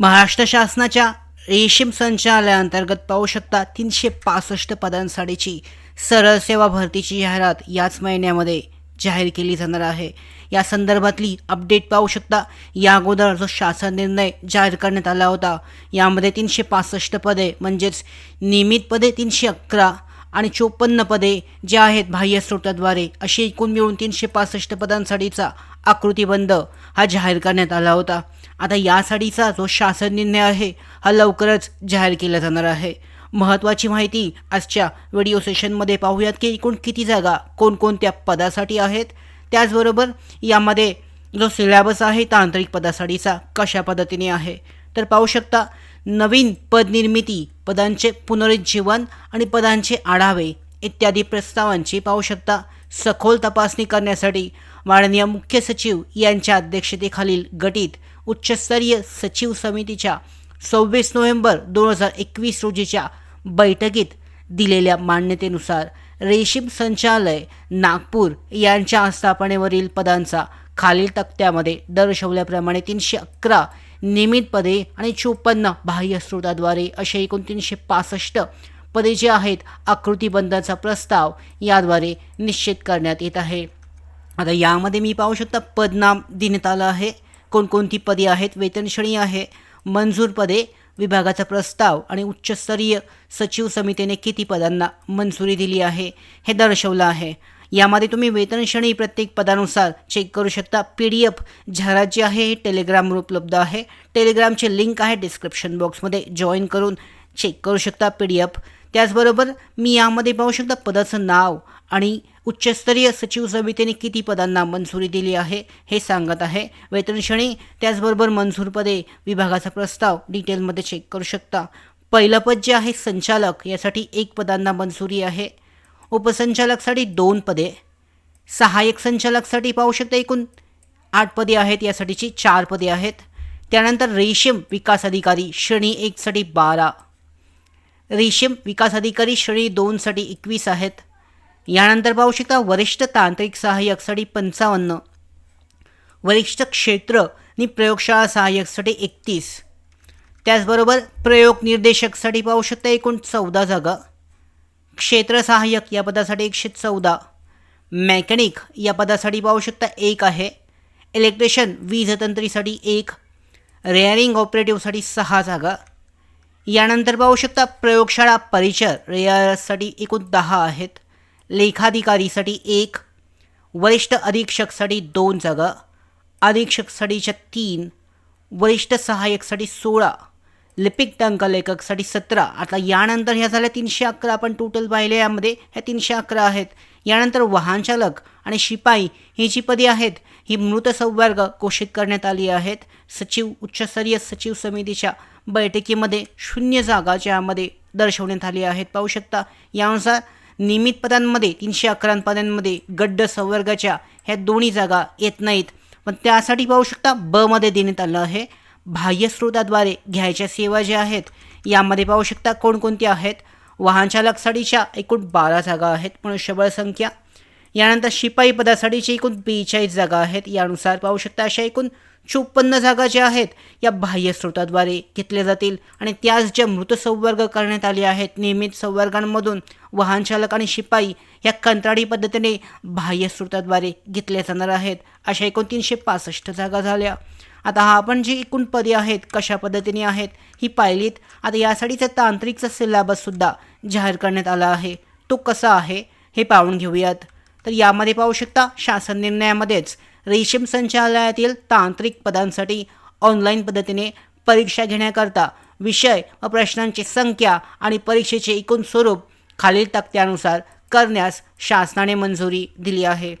महाराष्ट्र शासनाच्या रेशीम संचालयाअंतर्गत पाहू शकता तीनशे पासष्ट पदांसाठीची सरळ सेवा भरतीची जाहिरात याच महिन्यामध्ये जाहीर केली जाणार आहे. या संदर्भातली अपडेट पाहू शकता या अगोदर जो शासन निर्णय जाहीर करण्यात आला होता यामध्ये तीनशे पासष्ट पदे म्हणजेच नियमित पदे तीनशे अकरा आणि चोपन्न पदे जे आहेत बाह्य स्रोताद्वारे अशी एकूण मिळून तीनशे पासष्ट पदांसाठीचा आकृतीबंध हा जाहीर करण्यात आला होता. आता यासाठीचा जो शासन निर्णय आहे हा लवकरच जाहीर केला जाणार आहे. महत्त्वाची माहिती आजच्या व्हिडिओ सेशनमध्ये पाहूयात की एकूण किती जागा कोणकोणत्या पदासाठी आहेत. त्याचबरोबर यामध्ये जो सिलेबस आहे तांत्रिक पदासाठीचा कशा पद्धतीने आहे. तर पाहू शकता नवीन पदनिर्मिती पदांचे पुनरुज्जीवन आणि पदांचे आढावे इत्यादी प्रस्तावांची पाहू शकता. सखोल तपासणी करण्यासाठी माननीय मुख्य सचिव यांच्या अध्यक्षतेखालील गटित उच्चस्तरीय सचिव समितीच्या सव्वीस नोव्हेंबर दोन हजार एकवीस रोजीच्या बैठकीत दिलेल्या मान्यतेनुसार रेशीम संचालय नागपूर यांच्या आस्थापनेवरील पदांचा खालील तक्त्यामध्ये दर्शवल्याप्रमाणे तीनशे अकरा नियमित पदे आणि चोपन्न बाह्य स्रोताद्वारे असे एकूण तीनशे पासष्ट पदे जे आहेत आकृतीबंधाचा प्रस्ताव याद्वारे निश्चित करण्यात येत आहे. आता यामध्ये मी पाहू शकता पदनाम देण्यात आलं आहे. कोणकोणती पदे आहेत? वेतनश्रेणी आहे. मंजूर पदे विभागाचा प्रस्ताव आणि उच्चस्तरीय सचिव समितीने किती पदांना मंजुरी दिली आहे? हे दर्शवलं आहे. यामध्ये तुम्ही वेतनश्रेणी प्रत्येक पदानुसार चेक करू शकता. पी डी एफ झारा जी आहे हे टेलिग्रामवर उपलब्ध आहे. टेलिग्रामचे लिंक आहे डिस्क्रिप्शन बॉक्समध्ये जॉईन करून चेक करू शकता पी डी एफ त्याचबरोबर मी यामध्ये पाहू शकता पदाचं नाव आणि उच्चस्तरीय सचिव समितीने किती पदांना मंजुरी दिली आहे हे सांगत आहे. वेतनश्रेणी त्याचबरोबर मंजूर पदे विभागाचा प्रस्ताव डिटेलमध्ये चेक करू शकता. पहिलं पद जे आहे संचालक. यासाठी एक पदांना मंजुरी आहे. उपसंचालकसाठी दोन पदे. सहाय्यक संचालकसाठी पाहू शकता एकूण आठ पदे आहेत यासाठीची चार पदे आहेत. त्यानंतर रेशीम विकास अधिकारी श्रेणी एकसाठी बारा. रेशीम विकास अधिकारी श्रेणी दोनसाठी एकवीस आहेत. यानंतर पाहू शकता वरिष्ठ तांत्रिक सहाय्यकसाठी पंचावन्न. वरिष्ठ क्षेत्र आणि प्रयोगशाळा सहाय्यकसाठी एकतीस. त्याचबरोबर प्रयोग निर्देशकसाठी पाहू शकता एकूण चौदा जागा. क्षेत्र सहाय्यक या पदासाठी एकशे चौदा. मॅकॅनिक या पदासाठी पाहू शकता एक आहे. इलेक्ट्रिशियन वीजतंत्रीसाठी एक. रेअरिंग ऑपरेटिव्हसाठी सहा जागा. यानंतर पाहू शकता प्रयोगशाळा परिचर रेअरसाठी एकूण दहा आहेत. लेखाधिकारीसाठी एक. वरिष्ठ अधीक्षकसाठी दोन जागा. अधीक्षकसाठीच्या तीन. वरिष्ठ सहाय्यकसाठी सोळा. लिपिक टंकलेखकसाठी सतरा. आता यानंतर ह्या झाल्या तीनशे अकरा. आपण टोटल पाहिले यामध्ये. ह्या तीनशे अकरा आहेत. यानंतर वाहनचालक आणि शिपाई ही जी पदे आहेत ही मृत संवर्ग घोषित करण्यात आली आहेत. सचिव उच्चस्तरीय सचिव समितीच्या बैठकीमध्ये शून्य जागा ज्यामध्ये दर्शवण्यात आली आहेत. पाहू शकता यानुसार नियमित पदांमध्ये तीनशे अकरा पदांमध्ये गड्ड संवर्गाच्या ह्या दोन्ही जागा येत नाहीत. पण त्यासाठी पाहू शकता ब मध्ये देण्यात आलं आहे. बाह्य स्रोताद्वारे घ्यायच्या सेवा ज्या आहेत यामध्ये पाहू शकता कोणकोणत्या आहेत. वाहनचालकसाठीच्या एकूण बारा जागा आहेत मनुष्यबळ संख्या. यानंतर शिपाई पदासाठीची एकूण बेचाळीस जागा आहेत यानुसार पाहू शकता अशा एकूण चोपन्न जागा ज्या आहेत या बाह्य स्रोताद्वारे घेतल्या जातील. आणि त्यास ज्या मृत संवर्ग करण्यात आले आहेत नियमित संवर्गांमधून वाहनचालक आणि शिपाई या कंत्राटी पद्धतीने बाह्य स्रोताद्वारे घेतल्या जाणार आहेत. अशा एकूण तीनशे पासष्ट जागा झाल्या. आता हा आपण जी एकूण पदे आहेत कशा पद्धतीने आहेत ही पाहिलीत. आता यासाठीचा तांत्रिकचा सिलेबससुद्धा जाहीर करण्यात आला आहे. तो कसा आहे हे पाहून घेऊयात. तर यामध्ये पाहू शकता शासन निर्णयामध्येच रेशीम संचालनालयातील तांत्रिक पदांसाठी ऑनलाईन पद्धतीने परीक्षा घेण्याकरता विषय व प्रश्नांची संख्या आणि परीक्षेचे एकूण स्वरूप खालील तक्त्यानुसार करण्यास शासनाने मंजुरी दिली आहे.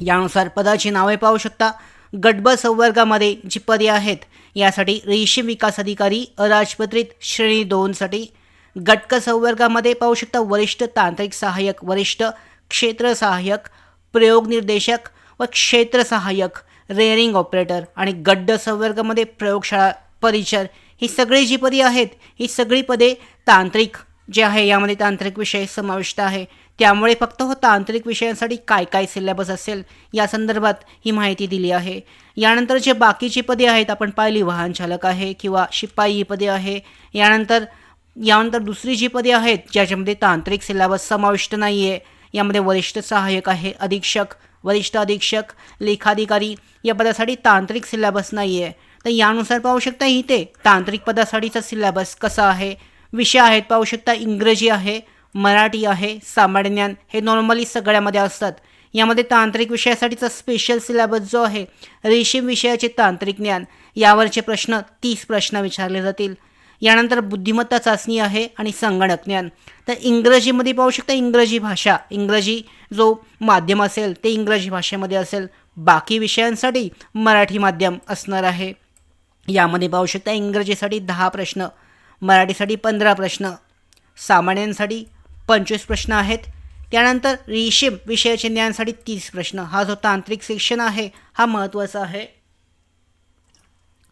यानुसार पदाची नावे पाहू शकता. गटब संवर्गामध्ये जी पदे आहेत यासाठी रेशीम विकास अधिकारी अराजपत्रित श्रेणी दोनसाठी. गटक संवर्गामध्ये पाहू शकता वरिष्ठ तांत्रिक सहाय्यक वरिष्ठ क्षेत्र सहाय्यक प्रयोग निर्देशक व क्षेत्र सहाय्यक रेअरिंग ऑपरेटर आणि गड्ड संवर्गामध्ये प्रयोगशाळा परिचर. ही सगळी जी पदे आहेत ही सगळी पदे तांत्रिक जे आहे यामध्ये तांत्रिक विषय समाविष्ट आहे. त्यामुळे फक्त हो तांत्रिक विषयांसाठी काय काय सिलेबस असेल या संदर्भात ही माहिती दिली आहे. यानंतर जे बाकीची पदे आहेत आपण पाहिली वाहन चालक आहे किंवा शिपाई ही पदे आहे. यानंतर यानंतर दुसरी जी पदे आहेत ज्याच्यामध्ये तांत्रिक सिलेबस समाविष्ट नाही आहे यामध्ये वरिष्ठ सहाय्यक आहे अधीक्षक वरिष्ठ अधीक्षक लेखाधिकारी या पदासाठी तांत्रिक सिलेबस नाही आहे तर यानुसार पाहू शकता इथे तांत्रिक पदासाठीचा सिलेबस कसा आहे? विषय आहेत पाहू शकता इंग्रजी आहे. मराठी आहे सामान्य ज्ञान हे नॉर्मली सगळ्यामध्ये असतात. यामध्ये तांत्रिक विषयासाठीचा स्पेशल सिलेबस जो आहे रेशीम विषयाचे तांत्रिक ज्ञान यावरचे प्रश्न तीस प्रश्न विचारले जातील. यानंतर बुद्धिमत्ता चाचणी आहे आणि संगणक ज्ञान. तर इंग्रजीमध्ये पाहू शकता इंग्रजी भाषा. इंग्रजी जो माध्यम असेल ते इंग्रजी भाषेमध्ये असेल. बाकी विषयांसाठी मराठी माध्यम असणार आहे. यामध्ये पाहू शकता इंग्रजीसाठी दहा प्रश्न मराठीसाठी पंधरा प्रश्न सामान्यांसाठी पंचवीस प्रश्न आहेत. त्यानंतर रेशीम विषयाचे ज्ञानसाठी तीस प्रश्न. हा जो तांत्रिक सेक्शन आहे हा महत्त्वाचा आहे.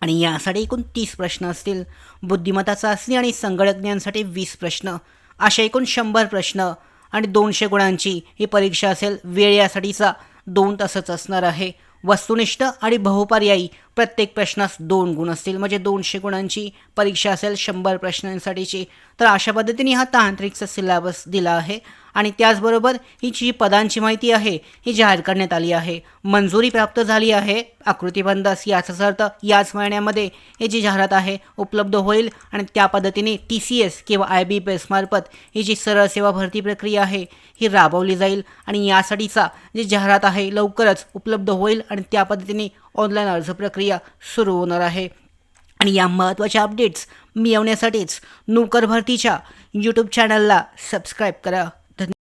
आणि यासाठी एकूण तीस प्रश्न असतील. बुद्धिमत्ता चाचणी आणि संगणक ज्ञानसाठी वीस प्रश्न. अशा एकूण शंभर प्रश्न आणि दोनशे गुणांची ही परीक्षा असेल. वेळ यासाठीचा दोन तासच असणार आहे. वस्तुनिष्ठ आणि बहुपर्यायी प्रत्येक प्रश्नास दोन गुण असतील. म्हणजे दोनशे गुणांची परीक्षा असेल शंभर प्रश्नांसाठीची. तर अशा पद्धतीने हा तांत्रिकचा सिलेबस दिला आहे. आणि त्याचबरोबर ही जी पदांची माहिती आहे ही जाहीर करण्यात आली आहे. मंजुरी प्राप्त झाली आहे. आकृतीबंधास याचाच अर्थ याच महिन्यामध्ये ही जी जाहिरात आहे उपलब्ध होईल. आणि त्या पद्धतीने टी सी एस किंवा आय बी पी एसमार्फत ही जी सरळ सेवा भरती प्रक्रिया आहे ही राबवली जाईल. आणि यासाठीचा जी जाहिरात आहे लवकरच उपलब्ध होईल. आणि त्या पद्धतीने ऑनलाईन अर्ज प्रक्रिया सुरू होणार आहे. आणि या महत्त्वाच्या अपडेट्स मिळवण्यासाठीच नोकर भरतीच्या यूट्यूब चॅनलला सबस्क्राईब करा.